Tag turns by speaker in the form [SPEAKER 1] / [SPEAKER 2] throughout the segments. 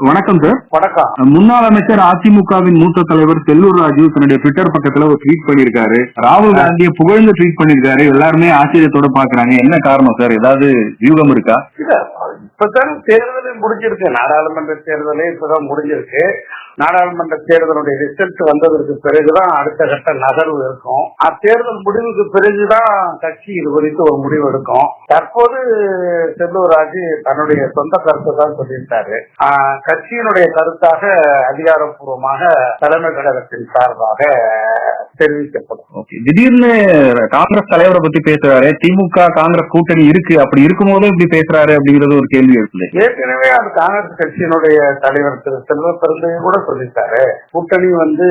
[SPEAKER 1] வணக்கம் சார்
[SPEAKER 2] வணக்கம்.
[SPEAKER 1] முன்னாள் அமைச்சர் அதிமுகவின் மூத்த தலைவர் செல்லூர் ராஜு தன்னுடைய ட்விட்டர் பக்கத்துல ஒரு ட்வீட் பண்ணிருக்காரு ராகுல் காந்தியை புகழ்ந்து ட்வீட் பண்ணிருக்காரு எல்லாருமே ஆச்சரியத்தோட பாக்குறாங்க என்ன காரணம் சார் ஏதாவது வியூகம் இருக்கா?
[SPEAKER 2] இப்பதான் தேர்தலே முடிஞ்சிருக்கு. நாடாளுமன்ற தேர்தலே இப்பதான் முடிஞ்சிருக்கு. நாடாளுமன்ற தேர்தலுடைய ரிசல்ட் வந்ததற்கு பிறகுதான் அடுத்த கட்ட நகர்வு இருக்கும். அத்தேர்தல் முடிவுக்கு பிறகுதான் கட்சி இது குறித்து ஒரு முடிவு எடுக்கும். தற்போது செல்லூராஜ் தன்னுடைய சொந்த கருத்தை தான் சொல்லியிருக்காரு. கட்சியினுடைய கருத்தாக அதிகாரப்பூர்வமாக தலைமை கழகத்தின் சார்பாக தெரிவிக்கப்படும்.
[SPEAKER 1] ஓகே. திடீர்னு காங்கிரஸ் தலைவரை பத்தி பேசுறாரு திமுக காங்கிரஸ் கூட்டணி இருக்கு அப்படி இருக்கும்போது இப்படி பேசுறாரு அப்படிங்கறது ஒரு கேள்வி இருக்குது
[SPEAKER 2] ஏற்கனவே அந்த காங்கிரஸ் கட்சியினுடைய தலைவர் திரு செல்வ பெருந்தையும் கூட சொல்லிட்டாரு. கூட்டணி வந்து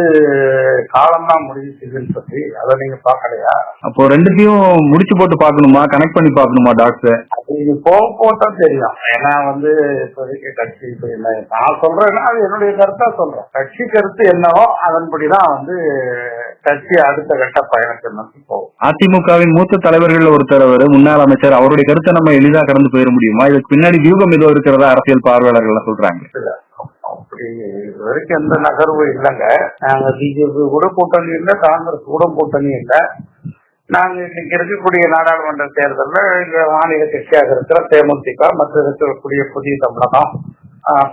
[SPEAKER 2] காலம்தான் முடிவு செய்யுதுன்னு சொல்லி அதை நீங்க பாக்கலையா
[SPEAKER 1] அப்போ ரெண்டுத்தையும் முடிச்சு போட்டு பார்க்கணுமா? கனெக்ட் பண்ணி பார்க்கணுமா டாக்டர்
[SPEAKER 2] அது நீங்க போக போதான் தெரியும். ஏன்னா வந்து இப்போதைக்கு கட்சி நான் சொல்றேன்னா அது என்னுடைய கருத்தா சொல்றேன். கட்சி கருத்து என்னவோ அதன்படிதான் வந்து கட்சி அடுத்த கட்ட பயணத்தை நோக்கி போகும்.
[SPEAKER 1] அதிமுகவின் மூத்த தலைவர்கள் ஒருத்தர் அவரு முன்னாள் அமைச்சர். அவருடைய கருத்தை நம்ம எளிதா கடந்து போயிட முடியுமா? இதுக்கு பின்னாடி வியூகம் ஏதோ இருக்கிறதா அரசியல் பார்வையாளர்கள் சொல்றாங்க.
[SPEAKER 2] அப்படி இது வரைக்கும் எந்த நகர்வும் இல்லைங்க. நாங்க பிஜேபி கூட கூட்டணி இல்ல காங்கிரஸ் கூட கூட்டணி இல்ல. நாங்க இன்னைக்கு இருக்கக்கூடிய நாடாளுமன்ற தேர்தல்ல இங்க மாநில கட்சியாக இருக்கிற தேமுதிக மற்ற இருக்கக்கூடிய புதிய தமிழகம்.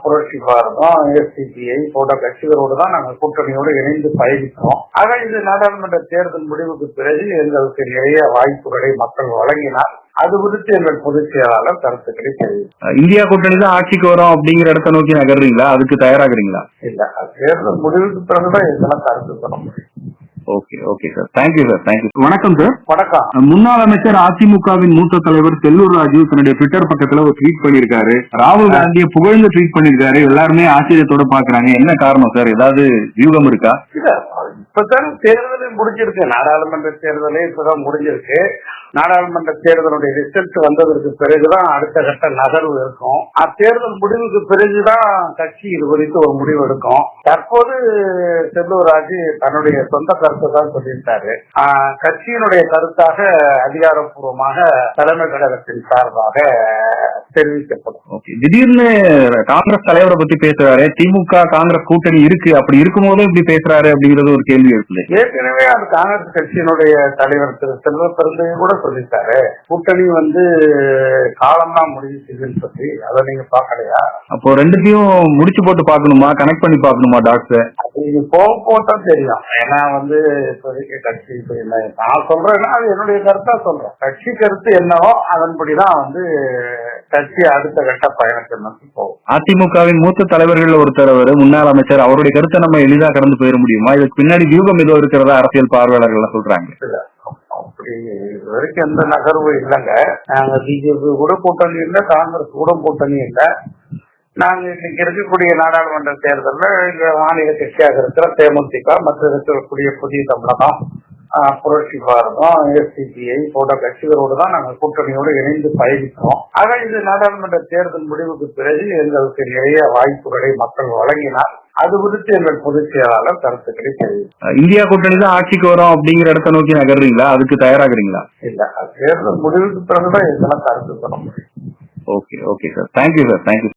[SPEAKER 2] புரட்சி பாரதம் எஸ்டிபிஐ போன்ற கட்சிகளோடு தான் நாங்க கூட்டணியோடு இணைந்து பயணிக்கிறோம் ஆக இது நாடாளுமன்ற தேர்தல் முடிவுக்கு பிறகு எங்களுக்கு நிறைய வாய்ப்புகளை மக்கள் வழங்கினார் அது குறித்து எங்கள் பொதுச் செயலாளர் கருத்துக்களை தெரிவித்தார்.
[SPEAKER 1] இந்தியா கூட்டணி தான் ஆட்சிக்கு வரும் அப்படிங்கிற இடத்த நோக்கி நகர்றீங்களா? அதுக்கு தயாராகிறீங்களா?
[SPEAKER 2] இல்ல தேர்தல் முடிவுக்கு பிறகுதான் இதெல்லாம் கருத்து சொல்ல முடியும்.
[SPEAKER 1] Okay okay sir thank you sir thank you வணக்கம் சார்
[SPEAKER 2] வணக்கம்.
[SPEAKER 1] முன்னாள் அமைச்சர் அதிமுகவின் மூத்த தலைவர் செல்லூர் ராஜு தன்னுடைய ட்விட்டர் பக்கத்துல ஒரு ட்வீட் பண்ணிருக்காரு ராகுல் காந்தியை புகழ்ந்து ட்வீட் பண்ணிருக்காரு எல்லாருமே ஆச்சரியத்தோட பாக்குறாங்க என்ன காரணம் சார் ஏதாவது வியூகம் இருக்கா?
[SPEAKER 2] இப்பதான் தேர்தலே முடிஞ்சிருக்கு. நாடாளுமன்ற தேர்தலே இப்பதான் முடிஞ்சிருக்கு. நாடாளுமன்ற தேர்தலுடைய ரிசல்ட் வந்ததற்கு பிறகுதான் அடுத்த கட்ட நகர்வு இருக்கும். அத்தேர்தல் முடிவுக்கு பிறகுதான் கட்சி இது குறித்து ஒரு முடிவு எடுக்கும். தற்போது செல்லூர் தன்னுடைய சொந்த கருத்தை தான் சொல்லியிருக்காரு. கட்சியினுடைய கருத்தாக அதிகாரப்பூர்வமாக தலைமை கழகத்தின் சார்பாக தெரிவிக்கப்படும்.
[SPEAKER 1] திடீர்னு காங்கிரஸ் தலைவரை பத்தி பேசுறாரு திமுக காங்கிரஸ் கூட்டணி இருக்கு. அப்படி இருக்கும்போது இப்படி பேசுறாரு அப்படிங்கறது ஒரு கேள்வி இருக்குது
[SPEAKER 2] ஏற்கனவே அந்த காங்கிரஸ் கட்சியினுடைய தலைவர் திரு செல்வ பெருந்தையும் கூட சொல்லிட்டாரு. கூட்டணி வந்து காலம்தான் முடிவு செய்யுதுன்னு சொல்லி அதை நீங்க பாக்கலையா
[SPEAKER 1] அப்போ ரெண்டுத்தையும் முடிச்சு போட்டு பார்க்கணுமா? கனெக்ட் பண்ணி பார்க்கணுமா டாக்டர்
[SPEAKER 2] நீங்க போக போதான் தெரியும். ஏன்னா வந்து இப்போதைக்கு கட்சி என்ன நான் சொல்றேன்னா அது என்னுடைய கருத்தா சொல்றேன். கட்சி கருத்து என்னவோ அதன்படிதான் வந்து கட்சி அடுத்த கட்ட பயணத்தை நோக்கி போகும்.
[SPEAKER 1] அதிமுகவின் மூத்த தலைவர்கள் ஒருத்தர் அவரு முன்னாள் அமைச்சர். அவருடைய கருத்தை நம்ம எளிதா கடந்து போயிட முடியுமா? இதுக்கு பின்னாடி வியூகம் ஏதோ இருக்கிறதா அரசியல் பார்வையாளர்கள் சொல்றாங்க.
[SPEAKER 2] இல்ல அப்படி இது வரைக்கும் எந்த நகர்வும் இல்லைங்க. நாங்க பிஜேபி கூட கூட்டணி இல்ல காங்கிரஸ் கூட கூட்டணி இல்ல. நாங்க இன்னைக்கு இருக்கக்கூடிய நாடாளுமன்ற தேர்தல்ல இங்க மாநில கட்சியாக இருக்கிற தேமுதிக மற்ற இருக்கக்கூடிய புதிய தமிழகம் புரட்சி பாரதம் எஸ்டிபிஐ போன்ற கட்சிகளோடு தான் நாங்க கூட்டணியோடு இணைந்து பயணிக்கிறோம். ஆக இது நாடாளுமன்ற தேர்தல் முடிவுக்கு பிறகு எங்களுக்கு நிறைய வாய்ப்புகளை மக்கள் வழங்கினார் அது குறித்து எங்கள் பொதுச் செயலாளர் கருத்துக்களை தெரிவித்தார்.
[SPEAKER 1] இந்தியா கூட்டணி தான் ஆட்சிக்கு வரும் அப்படிங்கிற இடத்த நோக்கி நகர்றீங்களா? அதுக்கு தயாராகிறீங்களா?
[SPEAKER 2] இல்ல தேர்தல் முடிவுக்கு பிறகுதான் இதெல்லாம் கருத்து சொல்ல முடியும்.
[SPEAKER 1] Okay okay sir. Thank you sir thank you